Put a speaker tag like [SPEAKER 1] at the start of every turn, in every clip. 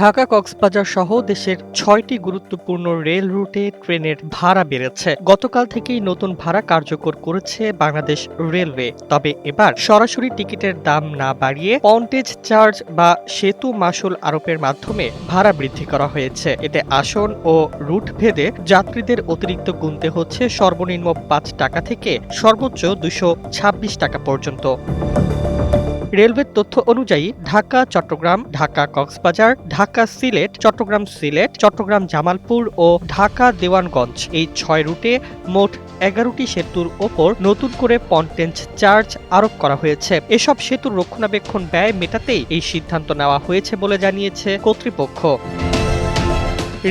[SPEAKER 1] ঢাকা কক্সবাজার সহ দেশের ছয়টি গুরুত্বপূর্ণ রেল রুটে ট্রেনের ভাড়া বেড়েছে। গতকাল থেকেই নতুন ভাড়া কার্যকর করেছে বাংলাদেশ রেলওয়ে। তবে এবার সরাসরি টিকিটের দাম না বাড়িয়ে পন্টেজ চার্জ বা সেতু মাসুল আরোপের মাধ্যমে ভাড়া বৃদ্ধি করা হয়েছে। এতে আসন ও রুট ভেদে যাত্রীদের অতিরিক্ত গুনতে হচ্ছে সর্বনিম্ন পাঁচ টাকা থেকে সর্বোচ্চ দুশো টাকা পর্যন্ত। রেলওয়ের তথ্য অনুযায়ী ঢাকা, চট্টগ্রাম, ঢাকা, কক্সবাজার, ঢাকা সিলেট, চট্টগ্রাম সিলেট, চট্টগ্রাম জামালপুর ও ঢাকা দেওয়ানগঞ্জ। এই ছয় রুটে মোট এগারোটি সেতুর ওপর নতুন করে পন্টেন্স চার্জ আরোপ করা হয়েছে। এসব সেতুর রক্ষণাবেক্ষণ ব্যয় মেটাতেই এই সিদ্ধান্ত নেওয়া হয়েছে বলে জানিয়েছে কর্তৃপক্ষ।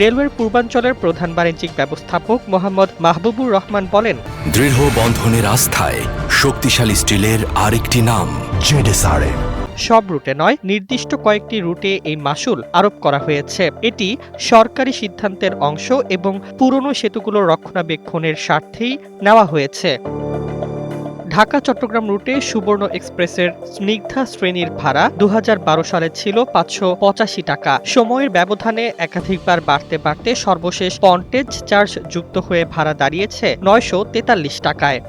[SPEAKER 1] রেলওয়ের পূর্বাঞ্চলের প্রধান বাণিজ্যিক ব্যবস্থাপক মোহাম্মদ মাহবুবুর রহমান বলেন
[SPEAKER 2] দৃঢ় বন্ধনের আস্থায় শক্তিশালী স্টিলের আরেকটি নাম জেডেসআরএম
[SPEAKER 1] সব রুটে নয় নির্দিষ্ট কয়েকটি রুটে এই মাসুল আরোপ করা হয়েছে। এটি সরকারি সিদ্ধান্তের অংশ এবং পুরনো সেতুগুলোর রক্ষণাবেক্ষণের স্বার্থেই নেওয়া হয়েছে। ঢাকা, চট্টগ্রাম রুটে সুবর্ণ এক্সপ্রেসের স্নিগ্ধা শ্রেণির ভাড়া দু হাজার বারো সালে ছিল পাঁচশো পঁচাশি টাকা। সময়ের ব্যবধানে একাধিকবার বাড়তে বাড়তে সর্বশেষ পন্টেজ চার্জ যুক্ত হয়ে ভাড়া দাঁড়িয়েছে নয়শো তেতাল্লিশ টাকায়।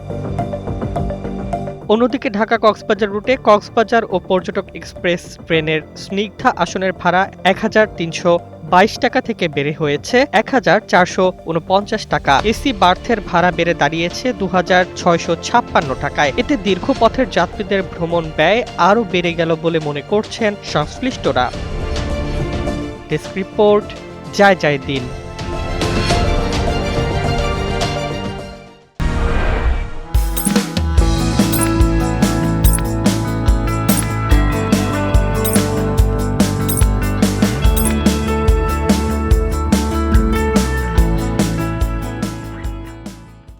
[SPEAKER 1] অন্যদিকে ঢাকা, কক্সবাজার রুটে কক্সবাজার ও পর্যটক এক্সপ্রেস ট্রেনের স্নিগ্ধা আসনের ভাড়া এক হাজার তিনশো বাইশ টাকা থেকে বেড়ে হয়েছে এক হাজার চারশো উনপঞ্চাশ টাকা। এসি বার্থের ভাড়া বেড়ে দাঁড়িয়েছে দু হাজার ছয়শো ছাপ্পান্ন টাকায়। এতে দীর্ঘ পথের যাত্রীদের ভ্রমণ ব্যয় আরও বেড়ে গেল বলে মনে করছেন সংশ্লিষ্টরা। ডেস্ক রিপোর্ট যায় যায় দিন।